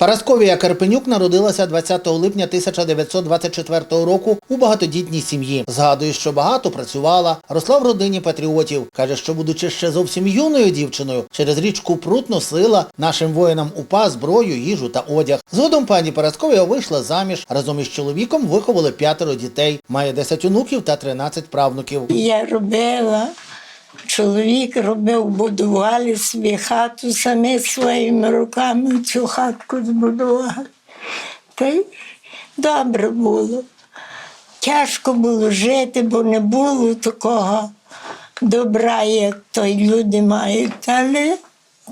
Парасковія Карпенюк народилася 20 липня 1924 року у багатодітній сім'ї. Згадує, що багато працювала, росла в родині патріотів. Каже, що будучи ще зовсім юною дівчиною, через річку Прут носила нашим воїнам УПА зброю, їжу та одяг. Згодом пані Парасковія вийшла заміж. Разом із чоловіком виховали п'ятеро дітей. Має 10 онуків та 13 правнуків. Я робила, чоловік робив, будували собі хату самі своїми руками цю хатку збудували. Та й добре було. Тяжко було жити, бо не було такого добра, як то люди мають. Але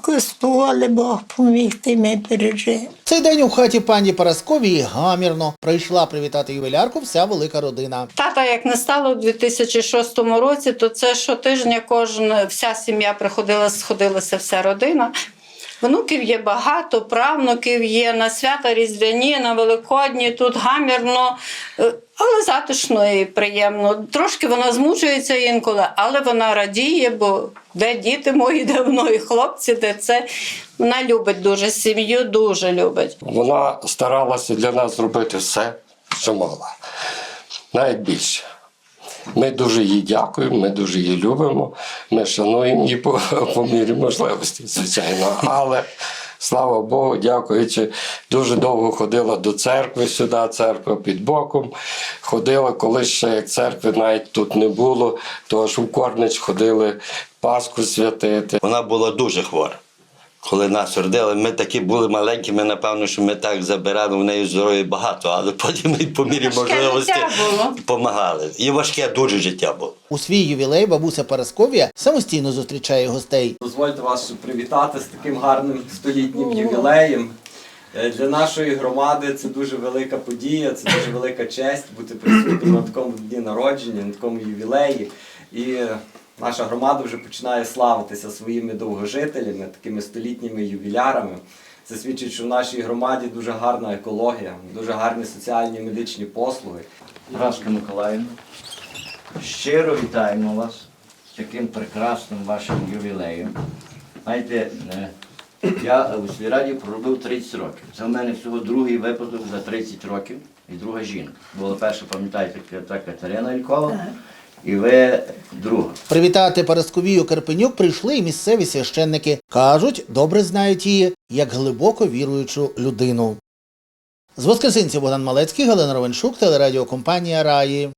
Господи Бог поміг, ти ми пережили. Цей день у хаті пані Парасковії гамірно прийшла привітати ювілярку вся велика родина. Тата, як не стало у 2006 році, то це щотижня кожна вся сім'я приходила, сходилася вся родина. Внуків є багато, правнуків є на свята Різдвяні, на Великодні, тут гамірно, е, але затишно і приємно. Трошки вона змучується інколи, але вона радіє, бо де діти мої, де воно і хлопці, де це. Вона любить дуже сім'ю, дуже любить. Вона старалася для нас зробити все, що могла. Навіть більше. Ми дуже їй дякуємо, ми дуже її любимо, ми шануємо її по, по мірі можливості, звичайно. Але слава Богу, дякуючи, дуже довго ходила до церкви сюди, церква під боком. Ходила, коли ще як церкви навіть тут не було, то аж у Корнич ходили Пасху святити. Вона була дуже хвора. Коли нас родили, ми такі були маленькі, ми напевно, що ми так забирали в неї здоров'я багато, але потім ми по мірі Важке можливості допомагали. І важке дуже життя було. У свій ювілей бабуся Парасковія самостійно зустрічає гостей. Дозвольте вас привітати з таким гарним столітнім ювілеєм. Е, Для нашої громади це дуже велика подія, це дуже велика честь бути присутнім на такому дні народження, на такому ювілеї. І наша громада вже починає славитися своїми довгожителями, такими столітніми ювілярами. Це свідчить, що в нашій громаді дуже гарна екологія, дуже гарні соціальні медичні послуги. Раска Миколаївна, щиро вітаємо вас з таким прекрасним вашим ювілеєм. Знаєте, е, я у сільраді проробив 30 років. Це в мене всього другий випадок за 30 років і друга жінка. Була перша, пам'ятаєте, та Катерина Ількова, і друга. Привітати Парасковію Карпенюк прийшли і місцеві священники. Кажуть, добре знають її як глибоко віруючу людину. З Воскресенців Богдан Малецький, Галина Ровеншук, телерадіокомпанія Раї.